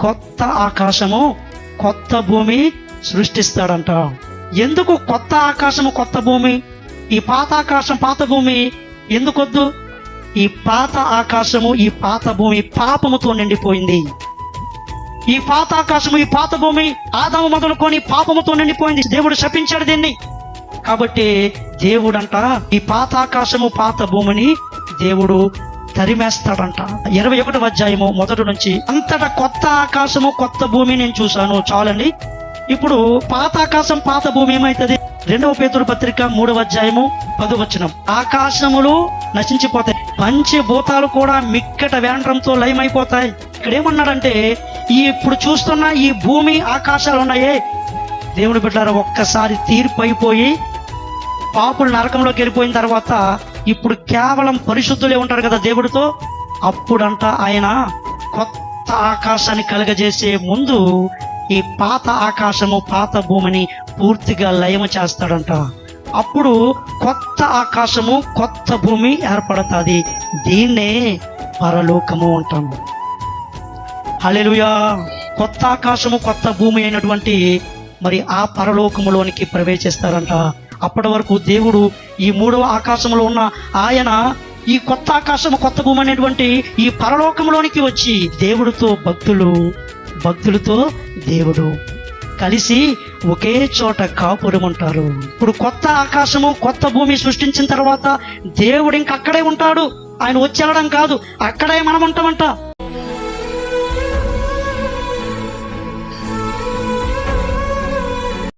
కొత్త ఆకాశము కొత్త భూమి సృష్టిస్తాడంట. ఎందుకు కొత్త ఆకాశము కొత్త భూమి? ఈ పాత ఆకాశం పాత భూమి ఎందుకొద్దు? ఈ పాత ఆకాశము ఈ పాత భూమి పాపముతో నిండిపోయింది. ఈ పాత ఆకాశము ఈ పాత భూమి ఆదాము మొదలుకొని పాపముతో నిండిపోయింది. దేవుడు శపించాడు దీన్ని. కాబట్టి దేవుడంట ఈ పాత ఆకాశము పాత భూమిని దేవుడు తరిమేస్తాడంట. ఇరవై ఒకటి అధ్యాయము మొదటి నుంచి అంతటా కొత్త ఆకాశము కొత్త భూమి నేను చూశాను చాలండి. ఇప్పుడు పాత ఆకాశం పాత భూమి ఏమైతుంది? రెండవ పేతురు పత్రిక మూడవ అధ్యాయము పదువచనం ఆకాశములు నశించిపోతాయి పంచభూతాలు కూడా మిక్కట వేండ్రంతో లయమైపోతాయి. ఇక్కడ ఏమన్నాడంటే ఈ ఇప్పుడు చూస్తున్న ఈ భూమి ఆకాశాలు ఉన్నాయే దేవుని బిడ్డారా ఒక్కసారి తీర్పు అయిపోయి పాపులు నరకంలోకి వెళ్ళిపోయిన తర్వాత ఇప్పుడు కేవలం పరిశుద్ధులే ఉంటారు కదా దేవుడితో? అప్పుడంట ఆయన కొత్త ఆకాశాన్ని కలగజేసే ముందు ఈ పాత ఆకాశము పాత భూమిని పూర్తిగా లయము చేస్తాడంట. అప్పుడు కొత్త ఆకాశము కొత్త భూమి ఏర్పడుతుంది. దీన్నే పరలోకము అంటాము. హలెలుయా కొత్త ఆకాశము కొత్త భూమి అయినటువంటి మరి ఆ పరలోకములోనికి ప్రవేశిస్తారంట. అప్పటి వరకు దేవుడు ఈ మూడవ ఆకాశంలో ఉన్న ఆయన ఈ కొత్త ఆకాశము కొత్త భూమి అనేటువంటి ఈ పరలోకంలోనికి వచ్చి దేవుడితో భక్తులు భక్తులతో దేవుడు కలిసి ఒకే చోట కాపురం ఉంటారు. ఇప్పుడు కొత్త ఆకాశము కొత్త భూమి సృష్టించిన తర్వాత దేవుడు ఇంకక్కడే ఉంటాడు. ఆయన వచ్చి వెళ్ళడం కాదు అక్కడే మనం ఉంటామంట.